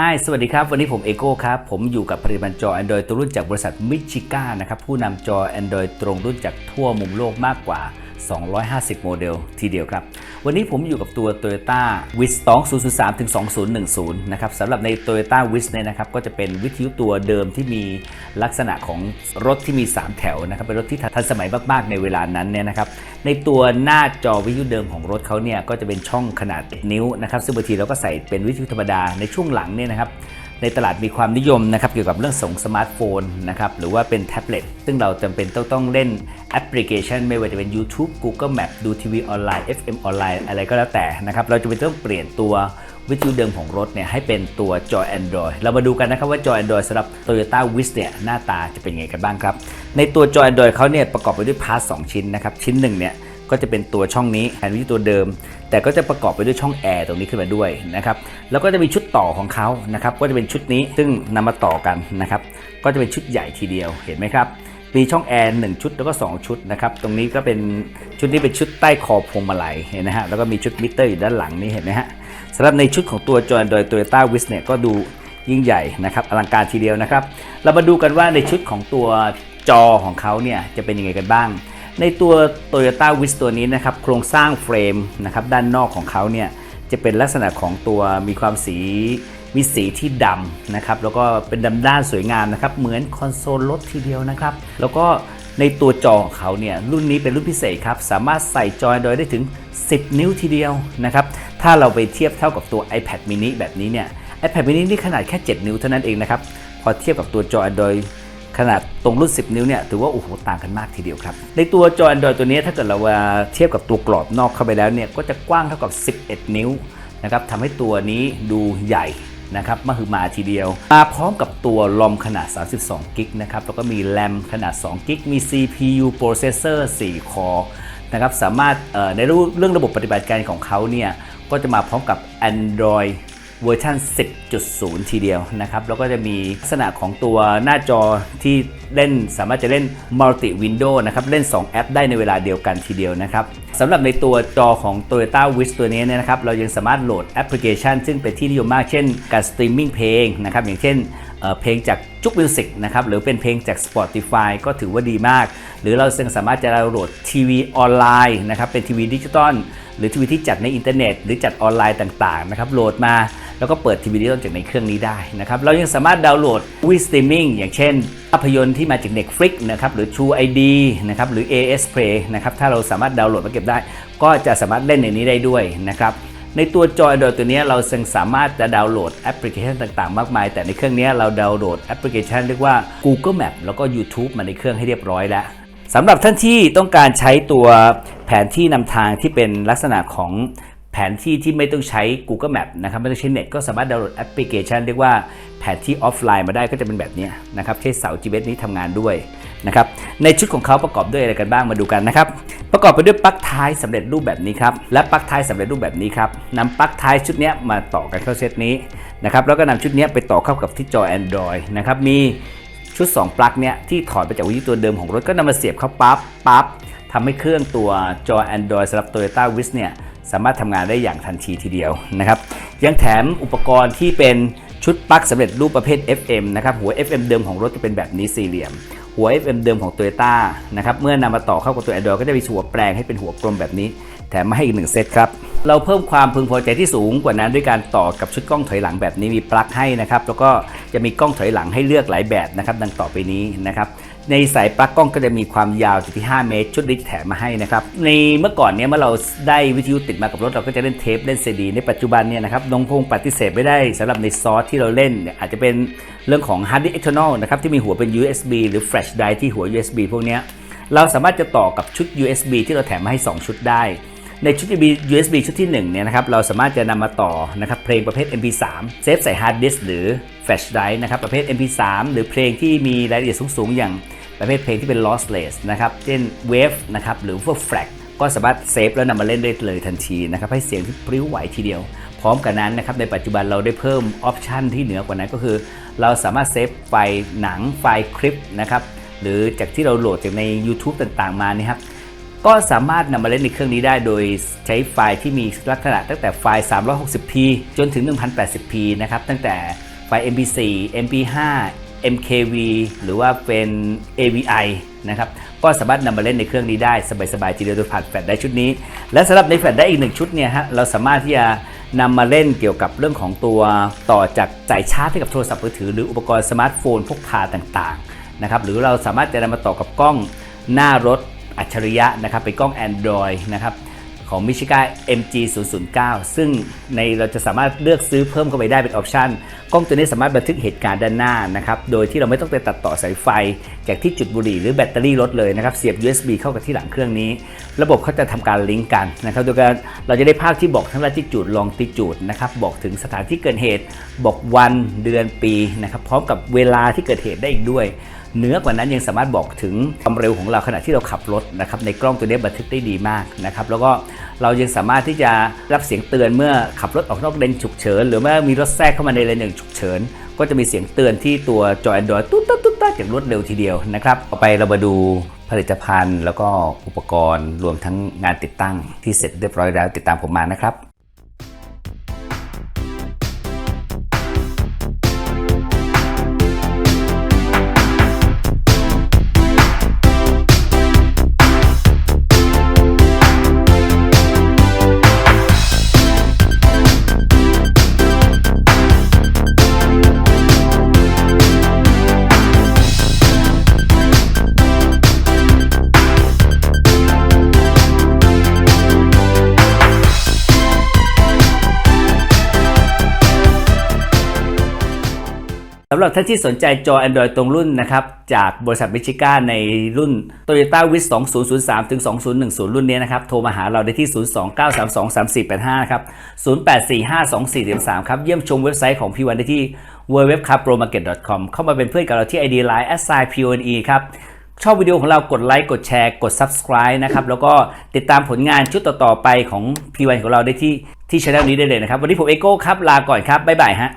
Hi สวัสดีครับ วันนี้ผมเอโก้ครับ ผมอยู่กับผลิตภัณฑ์จอ Android ตัวรุ่นจากบริษัทมิชิก้านะครับ ผู้นำจอ Android ตรงรุ่นจากทั่วมุมโลกมากกว่า 250 โมเดลทีเดียวครับ วันนี้ผมอยู่กับตัว Toyota Wiz 2003ถึง2010 นะครับสำหรับใน Toyota Wiz เนี่ยนะครับก็จะเป็นวิทยุตัวเดิมที่มีลักษณะของรถที่มี 3 แถวนะครับเป็นรถที่ทันสมัยมาก ๆ ในเวลานั้นเนี่ยนะครับในตัวหน้าจอวิทยุเดิมของรถเขาเนี่ยก็จะเป็นช่องขนาดนิ้วนะครับซึ่งบางทีเราก็ใส่เป็นวิทยุธรรมดาในช่วงหลังเนี่ยนะครับ ในตลาดมีความนิยมนะครับเกี่ยวกับเรื่องส่งสมาร์ทโฟนนะครับหรือว่าเป็นแท็บเล็ตซึ่งเราจำเป็นต้องต้องเล่นแอปพลิเคชัน ไม่ว่าจะเป็น YouTube Google Map ดูทีวีออนไลน์ FM ออนไลน์อะไรก็แล้วแต่นะครับเราจะเป็นต้องเปลี่ยนตัววิทยุเดิมของรถเนี่ยให้เป็นตัวจอ Android เรามาดูกันนะครับว่าจอ Android สำหรับ Toyota Wiz เนี่ยหน้าตาจะเป็นยังไงกันบ้างครับ ในตัวจอ Android เขาเนี่ยประกอบไปด้วยพาร์ท2ชิ้นนะครับชิ้นหนึ่งเนี่ย ก็จะเป็นตัวช่องนี้แทนทยุตัวเดิม แต่ก็จะประกอบไปด้วยช่องแอร์ตรงนี้ขึ้นมาด้วยนะครับแล้วก็จะมีชุดต่อของเขานะครับก็จะเป็นชุดนี้ซึ่งนำมาต่อกันนะครับก็จะเป็นชุดใหญ่ทีเดียวเห็นไหมครับมีช่องแอร์หนึ่งชุดแล้วก็ 2 ชุดนะครับตรงนี้ก็เป็นชุดนี้เป็นชุดใต้คอพวงมาลัยเห็นนะฮะแล้วก็มีชุดมิเตอร์อยู่ด้านหลังนี่เห็นไหมฮะสำหรับในชุดของตัวจอโดย Toyota Wiz เนี่ยก็ดูยิ่งใหญ่นะครับอลังการทีเดียวนะครับ เรามาดูกันว่าในชุดของตัวจอของเขาเนี่ยจะเป็นยังไงกันบ้าง ในตัว Toyota Wiz ตัวนี้นะครับโครงสร้างเฟรมนะครับด้านนอกของเขาเนี่ยจะเป็นลักษณะของตัวมีความสีมีสีที่ดำนะครับแล้วก็เป็นดำด้านสวยงามนะครับเหมือนคอนโซลรถทีเดียวนะครับแล้วก็ในตัวจอของเขาเนี่ยรุ่นนี้เป็นรุ่นพิเศษครับสามารถใส่จอ Android ได้ถึง 10 นิ้วทีเดียวนะครับถ้าเราไปเทียบเท่ากับตัว iPad mini แบบนี้เนี่ย iPad mini นี่ขนาดแค่ 7 นิ้วเท่านั้นเองนะครับพอเทียบกับตัวจอ Android ขนาดตรงรุ่น 10 นิ้วเนี่ยถือว่าโอ้โหต่างกันมากทีเดียวครับ ในตัวจอ Android ตัวนี้ถ้าเกิดเราเทียบกับตัวกรอบนอกเข้าไปแล้วเนี่ยก็จะกว้างเท่ากับ 11 นิ้วนะครับทำให้ตัวนี้ดูใหญ่นะครับมาคือมาทีเดียว มาพร้อมกับตัวลอมขนาด 32 กิกนะครับ แล้วก็มีแรมขนาด 2 กิก มี CPU processor 4 คอนะครับ สามารถในเรื่องระบบปฏิบัติการของเขาเนี่ย ก็จะมาพร้อมกับ Android เวอร์ชัน10.0 ทีเดียวนะครับ แล้วก็จะมีลักษณะของตัวหน้าจอที่เล่นสามารถจะเล่น multi window นะครับ เล่น 2 แอปได้ในเวลาเดียวกันทีเดียวนะครับสำหรับในตัวจอของ Toyota Wiz ตัวนี้เนี่ยนะครับ เรายังสามารถโหลดแอปพลิเคชัน ซึ่งเป็นที่นิยมมากเช่น การสตรีมมิ่งเพลงนะครับ อย่างเช่นเพลงจากจุกมิวสิกนะครับ หรือเป็นเพลงจาก Spotify ก็ถือว่าดีมาก หรือเรายังสามารถจะดาวน์โหลดทีวีออนไลน์นะครับ เป็นทีวีดิจิตอลหรือทีวีที่จัดในอินเทอร์เน็ต หรือจัดออนไลน์ต่างๆนะครับ โหลดมา แล้วก็เปิดทีวีดิจิตอลจากในเครื่องนี้ได้นะครับเรายังสามารถดาวน์โหลดวิสตรีมมิ่งอย่างเช่นภาพยนตร์ที่มาจาก Netflix นะครับหรือ True ID นะครับหรือ AS Play นะครับถ้าเราสามารถดาวน์โหลดมาเก็บได้ ก็จะสามารถเล่นในนี้ได้ด้วยนะครับในตัวจอ Android ตัวนี้เรายังสามารถจะดาวน์โหลดแอปพลิเคชันต่างๆ มากมาย แต่ในเครื่องนี้เราดาวน์โหลดแอปพลิเคชันเรียกว่า Google Map แล้วก็ YouTube มาในเครื่องให้เรียบร้อยแล้วสำหรับท่านที่ต้องการใช้ตัวแผนที่นำทางที่เป็นลักษณะของ แผนที่ที่ไม่ต้องใช้ Google Map นะครับไม่ต้องใช้เน็ตก็สามารถดาวน์โหลดแอปพลิเคชันเรียกว่าแผนที่ออฟไลน์มาได้ก็จะเป็นแบบนี้นะครับใช้เสา GPS นี้ทำงานด้วยนะครับในชุดของเขาประกอบด้วยอะไรกันบ้างมาดูกันนะครับประกอบไปด้วยปลั๊กท้ายสำเร็จรูปแบบนี้ครับและปลั๊กท้ายสำเร็จรูปแบบนี้ครับนำปลั๊กท้ายชุดนี้มาต่อกันเข้าเซตนี้นะครับแล้วก็นำชุดนี้ไปต่อเข้ากับที่จอ Android นะครับมีชุด 2 ปลั๊กเนี่ยที่ถอดมาจากวิทยุตัวเดิมของรถก็นำมาเสียบเข้าปั๊บปั๊บ ทำให้เครื่องตัวจอ Android สำหรับ Toyota Wiz เนี่ยสามารถทำงานได้อย่างทันทีทีเดียวนะครับยังแถมอุปกรณ์ที่เป็นชุดปลั๊กสำเร็จรูปประเภท FM นะครับหัว FM เดิมของรถจะเป็นแบบนี้สี่เหลี่ยม หัว FM เดิมของ Toyota นะครับเมื่อนำมาต่อเข้ากับตัว Android ก็จะมีหัวแปลงให้เป็นหัวกลมแบบนี้ แถมมาให้อีกหนึ่งเซตครับเราเพิ่มความพึงพอใจที่สูงกว่านั้นด้วยการต่อกับชุดกล้องถอยหลังแบบนี้มีปลั๊กให้นะครับแล้วก็จะมีกล้องถอยหลังให้เลือกหลายแบบนะครับดังต่อไปนี้นะครับ ในสายปลั๊กกล้องก็จะมีความยาวอยู่ที่ 5 เมตร ชุดนี้แถมมาให้นะครับ ในเมื่อก่อนเนี้ยเมื่อเราได้วิทยุติดมากับรถเราก็จะเล่นเทปเล่นซีดีในปัจจุบันเนี่ยนะครับน้องพงปฏิเสธไม่ได้สำหรับในซอสที่เราเล่นเนี่ยอาจจะเป็นเรื่องของ hard disk external นะครับที่มีหัวเป็น USB หรือ flash drive ที่หัว USB พวกเนี้ยเราสามารถจะต่อกับชุด USB ที่เราแถมมาให้ 2 ชุดได้ในชุด USB ชุดที่1เนี่ยนะครับเราสามารถจะนำมาต่อนะครับเพลงประเภท MP3 เซฟใส่ฮาร์ดดิสก์หรือ Flash Drive นะครับประเภท MP3 หรือเพลงที่มีรายละเอียดสูงๆอย่าง ประเภทเพลงที่เป็น lossless นะครับ เช่น Wave นะครับหรือพวก FLAC ก็สามารถเซฟแล้วนำมาเล่นได้เลยทันทีนะครับให้เสียงที่พริ้วไหวทีเดียว พร้อมกันนั้นนะครับในปัจจุบันเราได้เพิ่มออปชันที่เหนือกว่านั้นก็คือ เราสามารถเซฟไฟล์หนังไฟล์คลิปนะครับหรือจากที่เราโหลดจากใน YouTube ต่างๆมานี่ครับก็สามารถนำมาเล่นในเครื่องนี้ได้โดยใช้ไฟล์ที่มีลักษณะตั้งแต่ไฟล์ 360p จนถึง 1080p นะครับตั้งแต่ไฟล์ MP4 MP5 MKV หรือว่าเป็น AVI นะครับก็สามารถนำมาเล่นในเครื่องนี้ได้สบายๆทีเดียวโดยผ่านแฟลชได้ชุดนี้ และสำหรับในแฟลชได้อีกหนึ่งชุดเนี่ยฮะเราสามารถที่จะนำมาเล่นเกี่ยวกับเรื่องของตัวต่อจากสายชาร์จให้กับโทรศัพท์มือถือหรืออุปกรณ์สมาร์ทโฟนพกพาต่างๆนะครับหรือเราสามารถจะนำมาต่อกับกล้องหน้ารถอัจฉริยะนะครับเป็นกล้อง Android นะครับ ของ m i c h i g a MG 009 ซึ่งในเราจะสามารถเลือกซื้อเพิ่มเข้าไปได้เป็นออปชันกล้องตัวนี้สามารถบันทึกเหตุการณ์ด้านหน้านะครับโดยที่เราไม่ต้องไปตัดต่อสายไฟ จากที่จุดบุหรี่หรือแบตเตอรี่รถเลยนะครับเสียบ USB เข้ากับที่หลังเครื่องนี้ ระบบเขาจะทำการลิงก์กันนะครับโดยการเราจะได้ภาพที่บอกทั้งลัติจูดลองติจูดนะครับบอกถึงสถานที่เกิดเหตุ บอกวันเดือนปีนะครับพร้อมกับเวลาที่เกิดเหตุได้อีกด้วย เหนือกว่านั้นยังสามารถบอกถึงความเร็วของเราขณะที่เราขับรถนะครับในกล้องตัวนี้บันทึกได้ดีมากนะครับแล้วก็เรายังสามารถที่จะรับเสียงเตือนเมื่อขับรถออกนอกเลนฉุกเฉินหรือเมื่อมีรถแทรกเข้ามาในเลนอย่งฉุกเฉินก็จะมีเสียงเตือนที่ตัวจอ Android ตุ๊ดตุ๊ดตุ๊ดตุ๊ดอย่างรวดเร็วทีเดียวนะครับต่อไปเรามาดูผลิตภัณฑ์ แล้วก็อุปกรณ์รวมทั้งงานติดตั้งที่เสร็จเรียบร้อยแล้วติดตามผมมานะครับ สำหรับท่านที่สนใจจอ Android ตรงรุ่นนะครับ จากบริษัทมิชิก้าในรุ่น Toyota w i z 2003 ถึง 2010 รุ่นนี้นะครับ โทรมาหาเราได้ที่ 029323485 ครับ 08452433 ครับ เยี่ยมชมเว็บไซต์ของพี่วันได้ที่ www.carpromarket.com เข้ามาเป็นเพื่อนกับเราที่ ID Line s i p o n e ครับชอบวิดีโอของเรากดไลค์กดแชร์กด subscribe นะครับ แล้วก็ติดตามผลงานชุดต่อ ๆ ไปของ P1 ของเราได้ที่ที่ช่องนี้ได้เลยนะครับ วันนี้ผมเอโก้ครับ ลาก่อนครับ บ๊ายบายฮะ